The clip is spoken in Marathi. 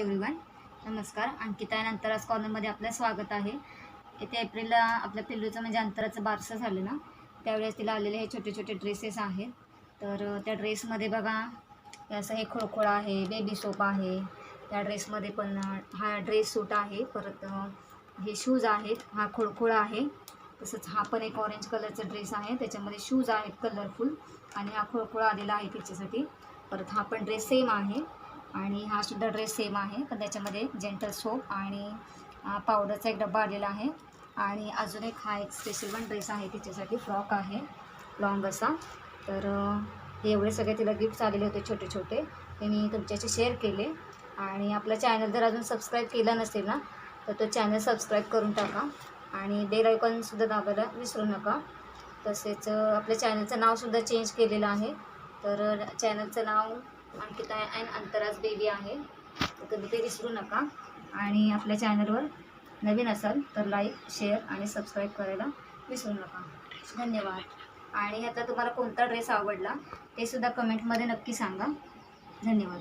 एव्हरीवन नमस्कार. अंकिता आणि अंतराज कॉर्नरमध्ये आपलं स्वागत आहे. येत्या एप्रिलला आपल्या पिल्लूचं म्हणजे अंतराचं बारसं झालं ना त्यावेळेस तिला आलेले हे छोटे छोटे ड्रेसेस आहेत. तर त्या ड्रेसमध्ये बघा असं हे खोळखोळा आहे बेबी सोप आहे. त्या ड्रेसमध्ये पण हा ड्रेस सूट आहे. परत हे शूज आहेत. हा खोळखोळा आहे. तसंच हा पण एक ऑरेंज कलरचा ड्रेस आहे. त्याच्यामध्ये शूज आहेत कलरफुल आणि हा खोळखोळा आलेला आहे तिच्यासाठी. परत हा पण ड्रेस सेम आहे. आणि हा सुद्धा ड्रेस सेम आहे पण त्याच्यामध्ये जेंटल सोप आणि पावडरचा एक डब्बा आलेला आहे. आणि अजून एक हा एक स्पेशल वन ड्रेस आहे तिच्यासाठी फ्रॉक आहे लॉंग असा. तर एवढे सगळे तिला गिफ्ट्स आलेले होते छोटे छोटे ते मी तुमच्याशी शेअर केले. आणि आपला चॅनल जर अजून सबस्क्राईब केला नसेल ना तर तो चॅनल सबस्क्राईब करून टाका. आणि बेल आयकॉनसुद्धा दाबायला विसरू नका. तसेच आपल्या चॅनलचं नावसुद्धा चेंज केलेलं आहे. तर चॅनलचं नाव अंकिता अँड अंतराज बेबी आहे तर कधी ते विसरू नका. आणि आपल्या चॅनलवर नवीन असाल तर लाईक शेअर आणि सबस्क्राईब करायला विसरू नका. धन्यवाद. आणि आता तुम्हाला कोणता ड्रेस आवडला ते सुद्धा कमेंटमध्ये नक्की सांगा. धन्यवाद.